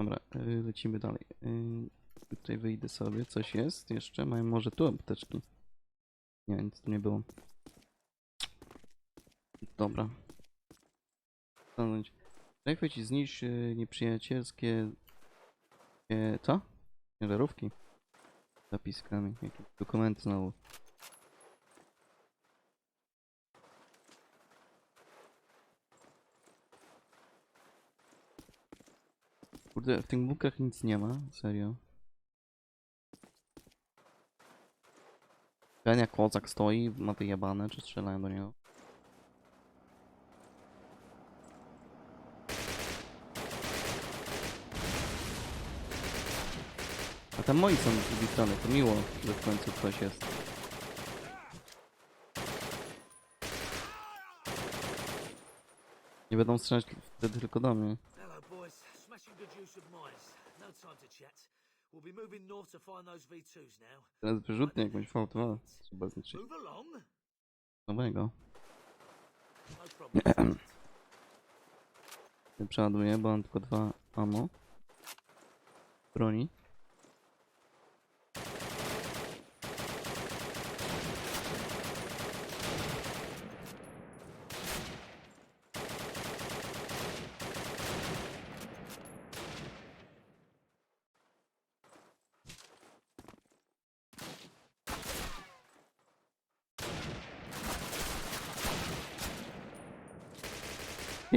Dobra, y, lecimy dalej. Y, Tutaj wyjdę sobie. Coś jest jeszcze? Mają może tu apteczki? Nie, nic tu nie było. Dobra. Stanąć. Zachwyć i y, nieprzyjacielskie... E, co? Ciężarówki. Zapiskami. Jakieś dokumenty znowu. Kurde, w tych bunkrach nic nie ma, serio. Jak kozak stoi, ma wyjebane, czy strzelają do niego? A tam moi są z drugiej strony, to miło, że w końcu ktoś jest. Nie będą strzelać wtedy tylko do mnie. Teraz wyrzutnie jakąś V2 trzeba znaczy along. nowego. No Przeładuję, bo mam tylko dwa ammo. Broni.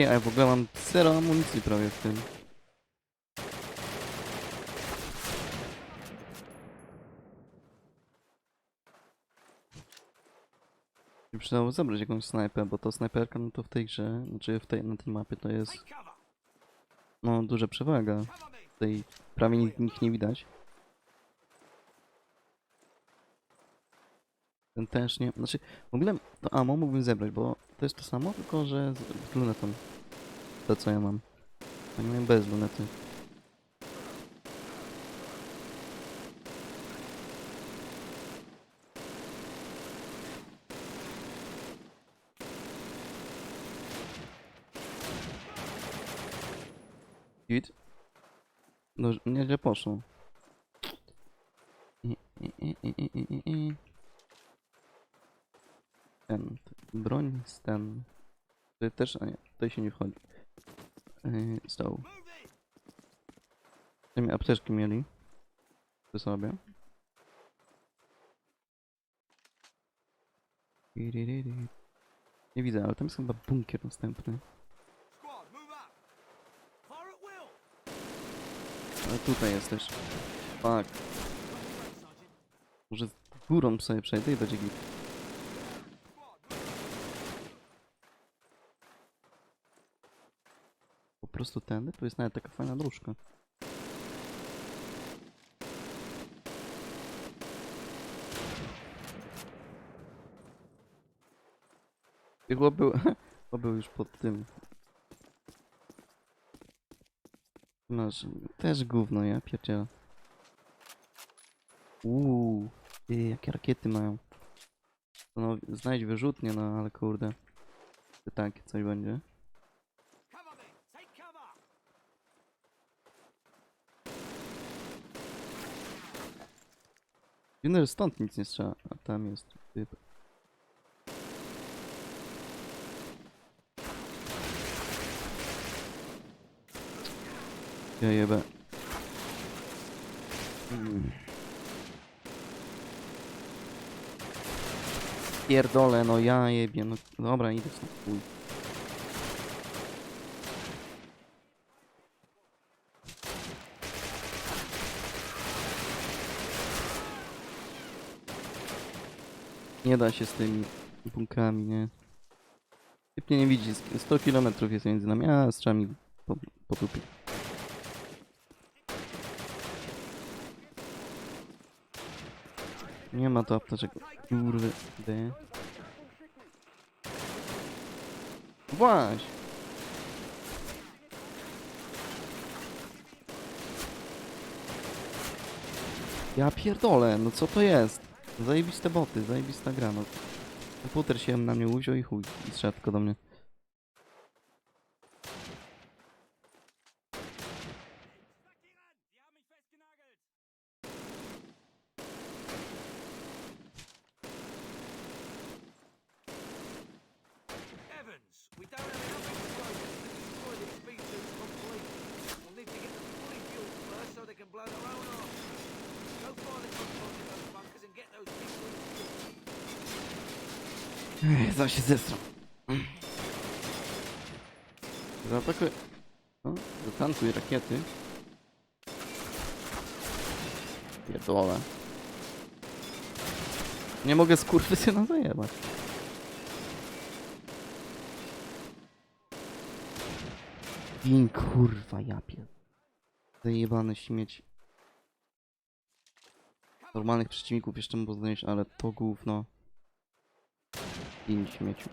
A ja w ogóle mam zero amunicji prawie w tym. I Przydało zabrać jakąś snajpę, bo to snajperka no to w tej grze, znaczy w tej, na tej mapie to jest no duża przewaga. Tutaj prawie nikt, nikt nie widać. Ten też nie, znaczy w ogóle to ammo mógłbym zebrać, bo to jest to samo, tylko że z, z lunetą. To co ja mam. A nie miałem bez lunety. Git. No, nieźle poszło. I, i, i, i, i, i. Ten, broń, ten. Tutaj też, a nie, tutaj się nie wchodzi. Yy, stoł. Move in. Tutaj mi apteczki mieli. Przy sobie. Nie widzę, ale tam jest chyba bunkier następny. Ale tutaj jest też. Fuck. Może górą sobie przejdę i będzie git. Prostu tędy? Tu jest nawet taka fajna dróżka. I chłop był, chłop był już pod tym. Masz, też gówno, ja pierdzielę. Uuu, jakie rakiety mają. No, znajdź wyrzutnie, no ale kurde. Czy tak, coś będzie? Dziwne, że stąd nic nie strzela, a tam jest typ. Ja jebę. Mm. Pierdolę, no ja jebie, no dobra, idę stąd, chuj. Nie da się z tymi bunkrami, nie? Typ mnie nie widzi, sk- 100 km jest między nami, a strzami po, po. Nie ma to apteczek, kurwy, de. Właź! Ja pierdolę, no co to jest? Zajebiste boty, zajebista gra, no. Komputer się na mnie uwziął i chuj, i strzela tylko do mnie. Zaraz się zestram. Zaatakuj... No, zatankuj rakiety. Pierdolę. Nie mogę skurwysyna zajebać. Win kurwa japie. Zajebany śmieć. Normalnych przeciwników jeszcze mógł znaleźć, ale to gówno. Win śmieciu.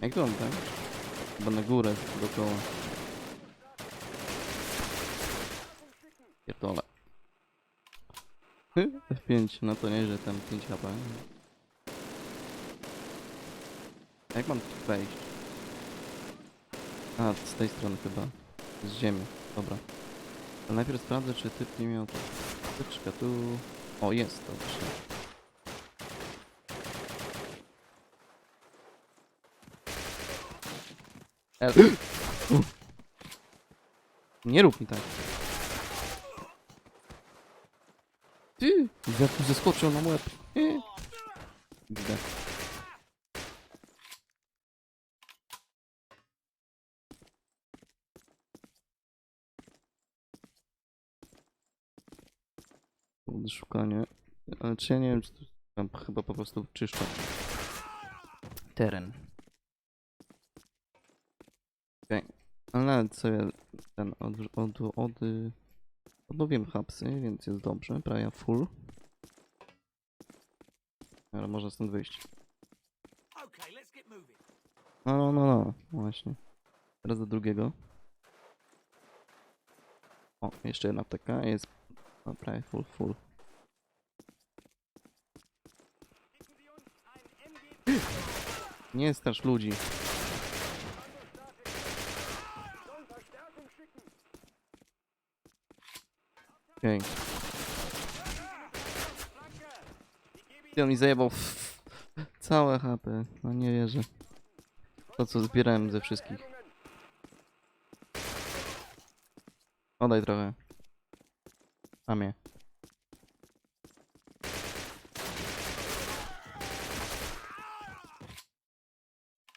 Jak to on tak? Chyba na górę dookoła. Pierdolę. F5, no to nie, że tam 5 HP. Jak mam tu wejść? A, z tej strony chyba. Z ziemi, dobra. Najpierw sprawdzę, czy typ nie miał tyczka tu... O, jest, dobrze. El... Nie rób mi tak. Ty! Jak tu zeskoczył na łeb. Yy. Widzę. Szukanie. Ale czy ja nie wiem, czy tu tam chyba po prostu czyszczę teren. Okej. Ale nawet sobie ten od, od, od, odnowiłem hapsy, więc jest dobrze. Prawie full. Ale można stąd wyjść. Okay. No, no, no, no. Właśnie. Teraz do drugiego. O, jeszcze jedna apteka. Jest no, prawie full, full. Nie strasz ludzi. Okay. on mi zajebał całe HP. No nie wierzę. To co zbierałem ze wszystkich. Oddaj trochę. A mnie.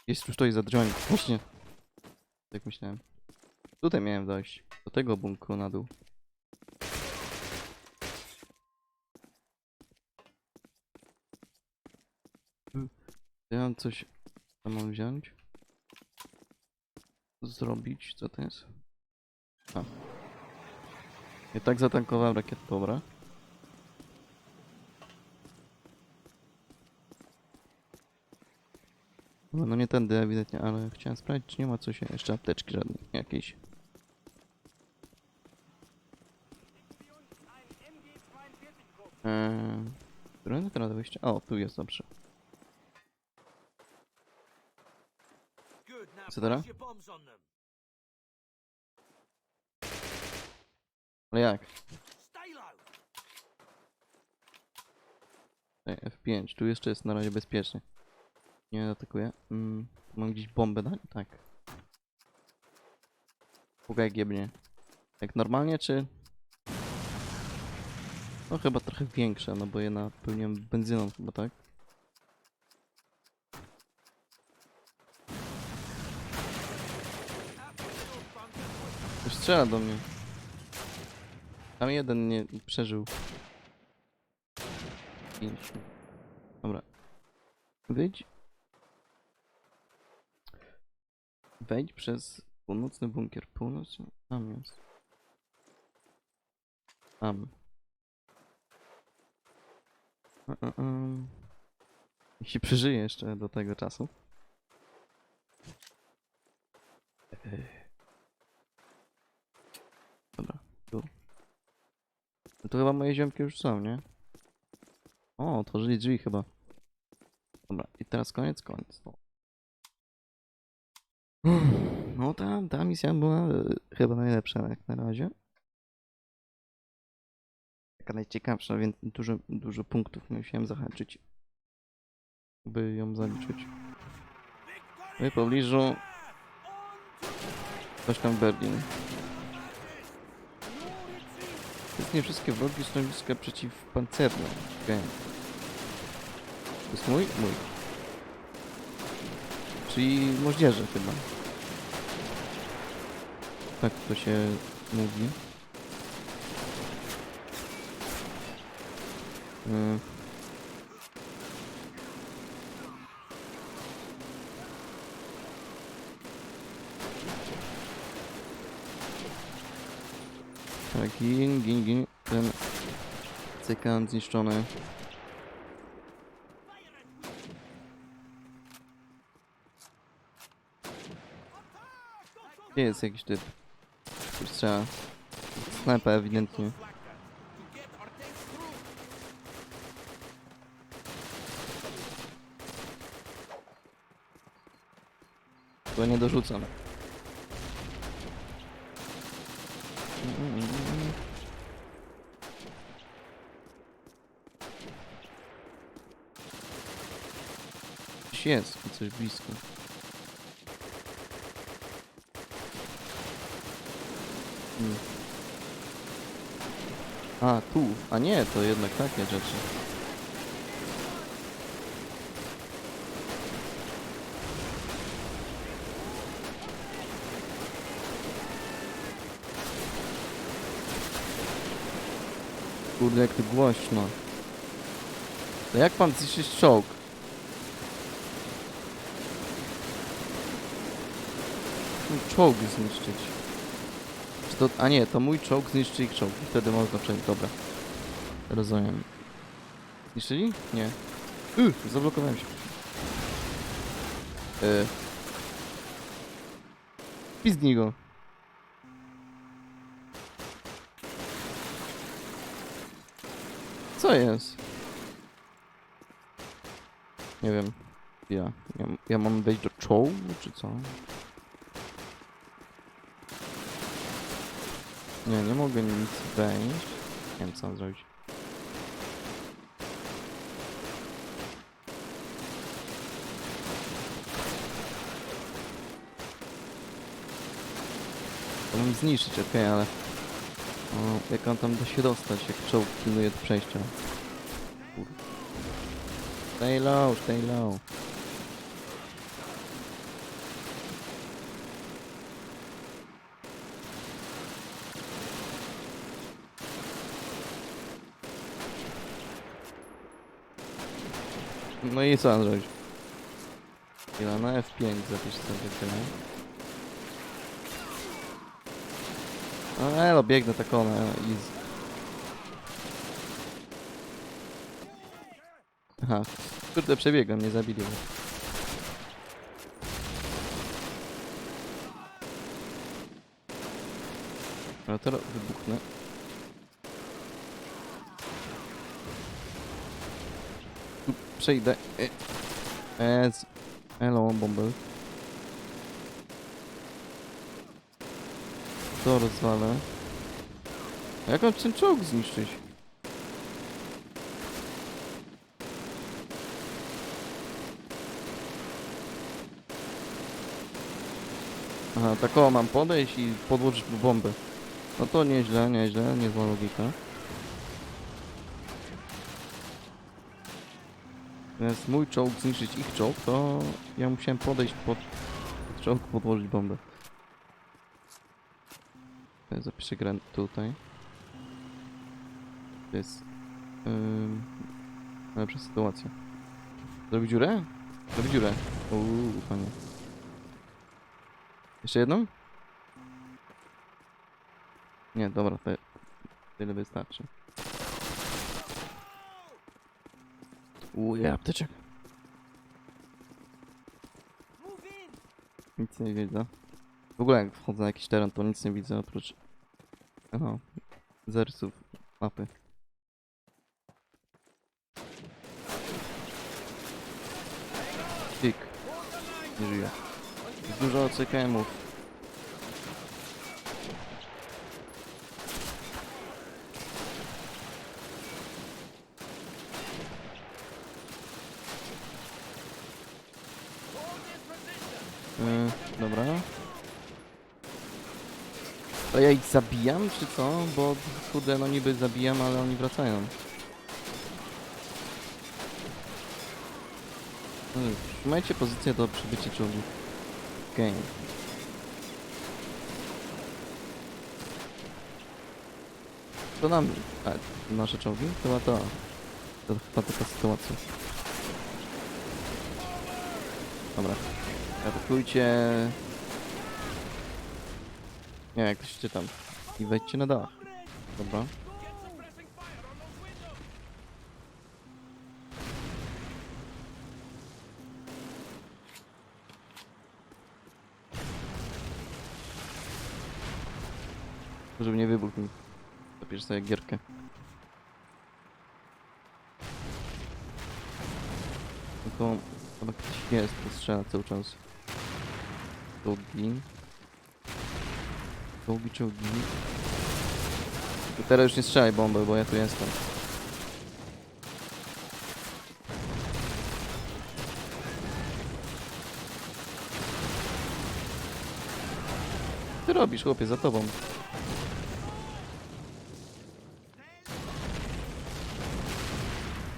Jest już to i za drzwiami. Właśnie. Tak myślałem. Tutaj miałem dojść. Do tego bunkru na dół. Ja mam coś... Co mam wziąć? Zrobić? Co to jest? A. I tak zatankowałem rakiet, dobra. No, nie tędy ewidentnie, ale chciałem sprawdzić, czy nie ma coś jeszcze apteczki żadnej, jakiejś. Eee, którędy teraz wyjście? O, tu jest dobrze. Co teraz? Ale jak? Ej, F5, tu jeszcze jest na razie bezpiecznie. Nie atakuję. Mm, mam gdzieś bombę dać? Tak. Pukaj giebnie. Jak normalnie, czy... No chyba trochę większe, no bo je napełniłem benzyną chyba, tak? Strzela do mnie. Tam jeden nie przeżył. Dobra. Wyjdź. Wejdź przez północny bunkier. Północny? Tam jest. Tam. A. Jeśli przeżyje jeszcze do tego czasu. Ech. Dobra, tu. No to chyba moje ziomki już są, nie? O, otworzyli drzwi chyba. Dobra, i teraz koniec, koniec. No, no ta, ta misja była e, chyba najlepsza jak na razie. Taka najciekawsza, więc dużo, dużo punktów musiałem zahaczyć, by ją zaliczyć. W pobliżu Coś tam Berlin. Wszystkie wszystkie wrogi stanowiska przeciwpancerne. Okej. To jest mój? Mój. Czyli moździerze chyba. Tak to się mówi. Mm. Tak, gin, gin, gin. Ten cykan zniszczony. Gdzie jest jakiś typ? Który strzela. Snajpa ewidentnie. Bo nie dorzucam. Coś jest, coś blisko. Hmm. A, tu. A nie, to jednak takie rzeczy. Kurde, jak to głośno. To jak pan zniszczyć czołg? Mój Czołg zniszczyć. Czy to... A nie, to mój czołg zniszczy ich czołg. Wtedy można przejść. Dobra. Rozumiem. Zniszczyli? Nie. Yy, zablokowałem się. Yy. Pizdnij go. Co jest? Nie wiem. Ja, ja, ja mam wejść do czołgu, czy co? Nie, nie mogę nic wejść. Nie wiem, co mam zrobić. Mam zniszczyć, okej, ale... O, jak on tam da się dostać, jak czołg pilnuje do przejścia. Kurde. Stay low, stay low. No i co mam zrobić? Na F5 zapisz sobie tyle. No elo, biegnę tak ona, easy. Aha, kurde przebiegłem, nie zabili mnie. No teraz wybuchnę. Przejdę. E, e, z... Elo, bomby. To rozwalę. Jak mam ten czołg zniszczyć? Aha, tak o, mam podejść i podłożyć mu bombę. No to nieźle, nieźle, niezła logika. Natomiast mój czołg zniszczyć ich czołg, to ja musiałem podejść pod pod czołg, podłożyć bombę. Zapiszę grę tutaj. To jest ym, najlepsza sytuacja. Zrobić dziurę? Zrobić dziurę. Uuu, panie. Jeszcze jedną? Nie, dobra, tyle wystarczy. Uuu, apteczek. Nic nie widzę. W ogóle jak wchodzę na jakiś teren, to nic nie widzę oprócz zarysów mapy. Tik. Nie żyje. Jest Dużo CKM-ów. Yy, dobra. To ja ich zabijam, czy co? Bo kurde, no niby zabijam, ale oni wracają. No Trzymajcie pozycję do przybycia czołgu. Okej. To nam... A, nasze czołgi? Chyba to. To chyba taka sytuacja. Dobra. Atakujcie... Nie, jak ktoś tam. I wejdźcie na dach. Dobra. Żeby nie wybuchł mi. Zapisz sobie gierkę. Tylko chyba ktoś jest, to strzela cały czas. Czołgi. Czołgi, czołgi. I teraz już nie strzelaj bombę, bo ja tu jestem. Ty robisz, chłopie, za tobą.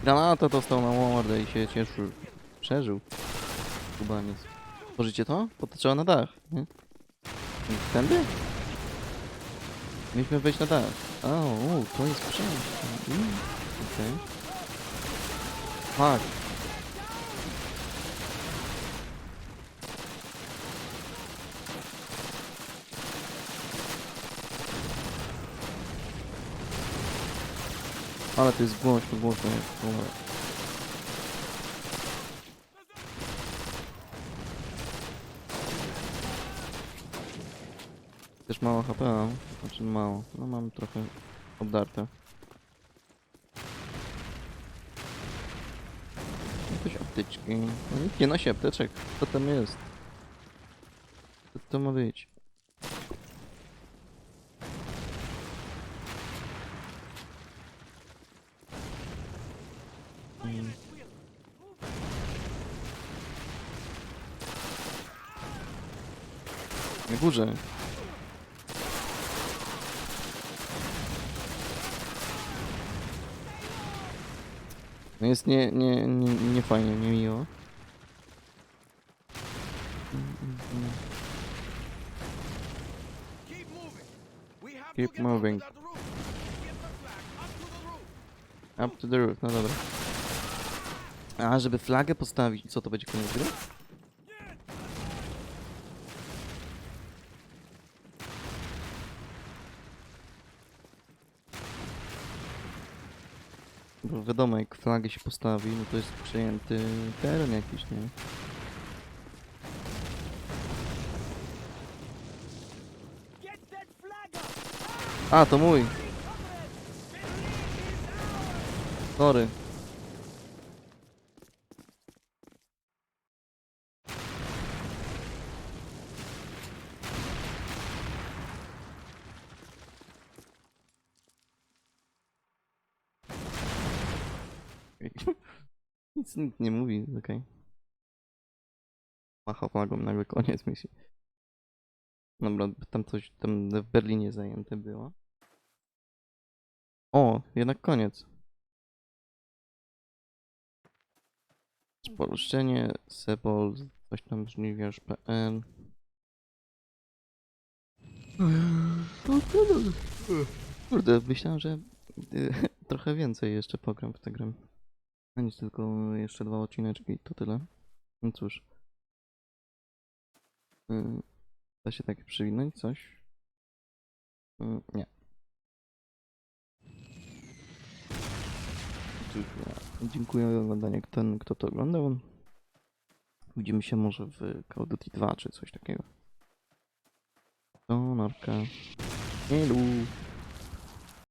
Granata dostał na mordę i się cieszył. Przeżył. Kubaniec. Tworzycie to? Bo to trzeba na dach, nie? Tędy? Mieliśmy wejść na dach. O, o to jest przejście. Okej. Tak. Ale to jest głośno, głośno jest. Dobra. Też mało HP mam. Znaczy mało. No mam trochę obdarte. Jakieś apteczki. No nikt nie nosi apteczek. Co tam jest? Co to ma być? Mm. Na górze. No jest nie, nie, nie, nie fajnie, nie miło. Keep moving. Up to the roof, no dobra. A, żeby flagę postawić, co to będzie koniec gry? Bo wiadomo, jak flagę się postawi, no to jest przejęty teren jakiś, nie? A, to mój! Sorry. Nic nikt nie mówi, okej. Okay. Macha flagą, nagle koniec misji. Dobra, tam coś tam w Berlinie zajęte było. O, jednak koniec. Spolszczenie, Sebol, coś tam żniwiarz.pl Kurde, myślałem, że y, trochę więcej jeszcze pogram w tę grę. A nic, tylko jeszcze dwa odcineczki i to tyle. No cóż. Y, Da się tak przywinąć coś? Y, Nie. Dziękuję za oglądanie ten, kto to oglądał. Widzimy się może w Call of Duty 2 czy coś takiego. To narka. Elu.